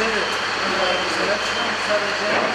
içeri. Sadece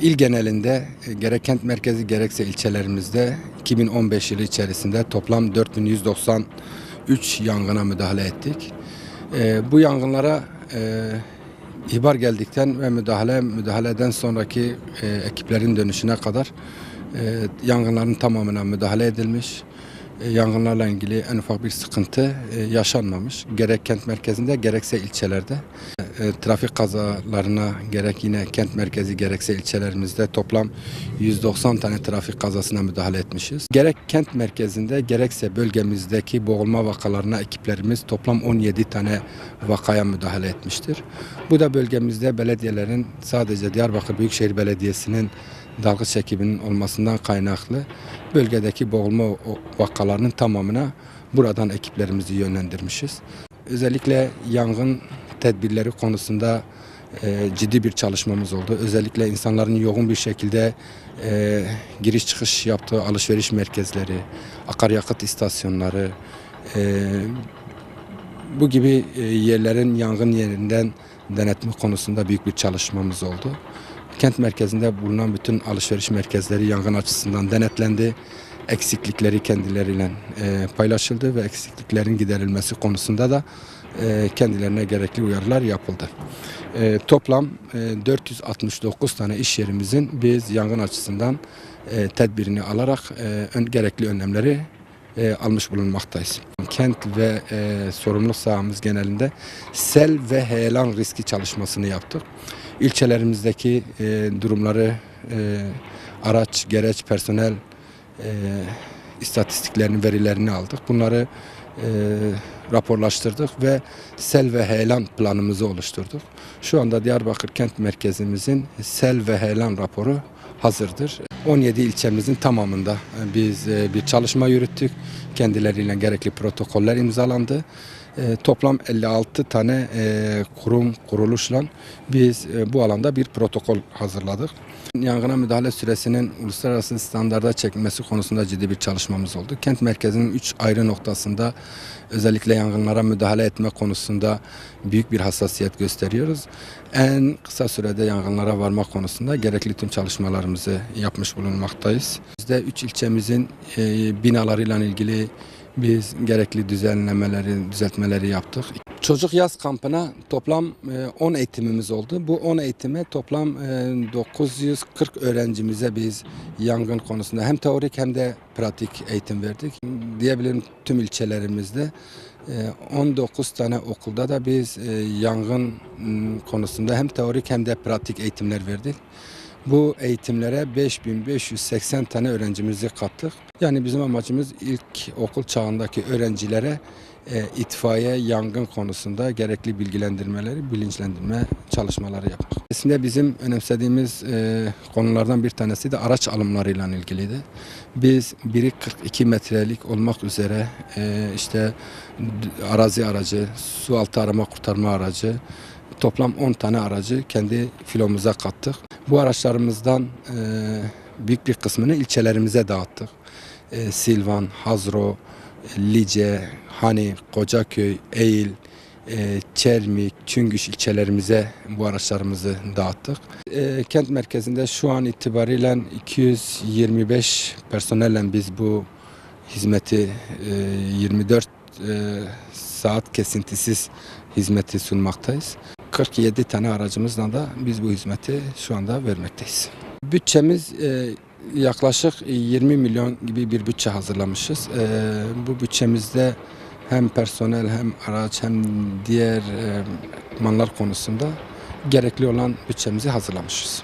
İl genelinde e, gerek kent merkezi gerekse ilçelerimizde 2015 yılı içerisinde toplam 4193 yangına müdahale ettik. Ee, Bu yangınlara e, ihbar geldikten ve müdahale müdahaleden sonraki e, ekiplerin dönüşüne kadar yangınların tamamına müdahale edilmiş. E, Yangınlarla ilgili en ufak bir sıkıntı e, yaşanmamış. Gerek kent merkezinde gerekse ilçelerde. E, Trafik kazalarına gerek yine kent merkezi gerekse ilçelerimizde toplam 190 tane trafik kazasına müdahale etmişiz. Gerek kent merkezinde gerekse bölgemizdeki boğulma vakalarına ekiplerimiz toplam 17 tane vakaya müdahale etmiştir. Bu da bölgemizde belediyelerin sadece Diyarbakır Büyükşehir Belediyesi'nin dalgıç ekibinin olmasından kaynaklı bölgedeki boğulma vakalarının tamamına buradan ekiplerimizi yönlendirmişiz. Özellikle yangın tedbirleri konusunda e, ciddi bir çalışmamız oldu. Özellikle insanların yoğun bir şekilde e, giriş çıkış yaptığı alışveriş merkezleri, akaryakıt istasyonları, e, bu gibi e, yerlerin yangın yerinden denetme konusunda büyük bir çalışmamız oldu. Kent merkezinde bulunan bütün alışveriş merkezleri yangın açısından denetlendi. Eksiklikleri kendileriyle e, paylaşıldı ve eksikliklerin giderilmesi konusunda da e, kendilerine gerekli uyarılar yapıldı. E, toplam e, 469 tane iş yerimizin biz yangın açısından e, tedbirini alarak e, ön, gerekli önlemleri e, almış bulunmaktayız. Kent ve e, sorumluluk sahamız genelinde sel ve heyelan riski çalışmasını yaptık. İlçelerimizdeki e, durumları e, araç, gereç, personel e, istatistiklerini, verilerini aldık. Bunları e, raporlaştırdık ve sel ve heyelan planımızı oluşturduk. Şu anda Diyarbakır kent merkezimizin sel ve heyelan raporu hazırdır. 17 ilçemizin tamamında e, biz e, bir çalışma yürüttük. Kendileriyle gerekli protokoller imzalandı. E, Toplam 56 tane kurum kuruluşla biz bu alanda bir protokol hazırladık. Yangına müdahale süresinin uluslararası standarda çekilmesi konusunda ciddi bir çalışmamız oldu. Kent merkezinin 3 ayrı noktasında özellikle yangınlara müdahale etme konusunda büyük bir hassasiyet gösteriyoruz. En kısa sürede yangınlara varma konusunda gerekli tüm çalışmalarımızı yapmış bulunmaktayız. Bizde 3 ilçemizin e, binalarıyla ilgili biz gerekli düzenlemeleri, düzeltmeleri yaptık. Çocuk yaz kampına toplam e, 10 eğitimimiz oldu. Bu 10 eğitime toplam e, 940 öğrencimize biz yangın konusunda hem teorik hem de pratik eğitim verdik. Diyebilirim tüm ilçelerimizde e, 19 tane okulda da biz e, yangın m, konusunda hem teorik hem de pratik eğitimler verdik. Bu eğitimlere 5580 tane öğrencimizi kattık. Yani bizim amacımız ilk okul çağındaki öğrencilere e, itfaiye, yangın konusunda gerekli bilgilendirmeleri, bilinçlendirme çalışmaları yapmak. Aslında bizim önemsediğimiz e, konulardan bir tanesi de araç alımlarıyla ilgiliydi. Biz biri 42 metrelik olmak üzere e, işte arazi aracı, su altı arama kurtarma aracı, toplam 10 tane aracı kendi filomuza kattık. Bu araçlarımızdan e, büyük bir kısmını ilçelerimize dağıttık. E, Silvan, Hazro, Lice, Hani, Kocaköy, Eğil, e, Çermik, Çüngüş ilçelerimize bu araçlarımızı dağıttık. Kent merkezinde şu an itibariyle 225 personelle biz bu hizmeti e, 24 e, saat kesintisiz hizmeti sunmaktayız. 47 tane aracımızla da biz bu hizmeti şu anda vermekteyiz. Bütçemiz e, yaklaşık 20 milyon gibi bir bütçe hazırlamışız. E, bu bütçemizde hem personel hem araç hem diğer e, manlar konusunda gerekli olan bütçemizi hazırlamışız.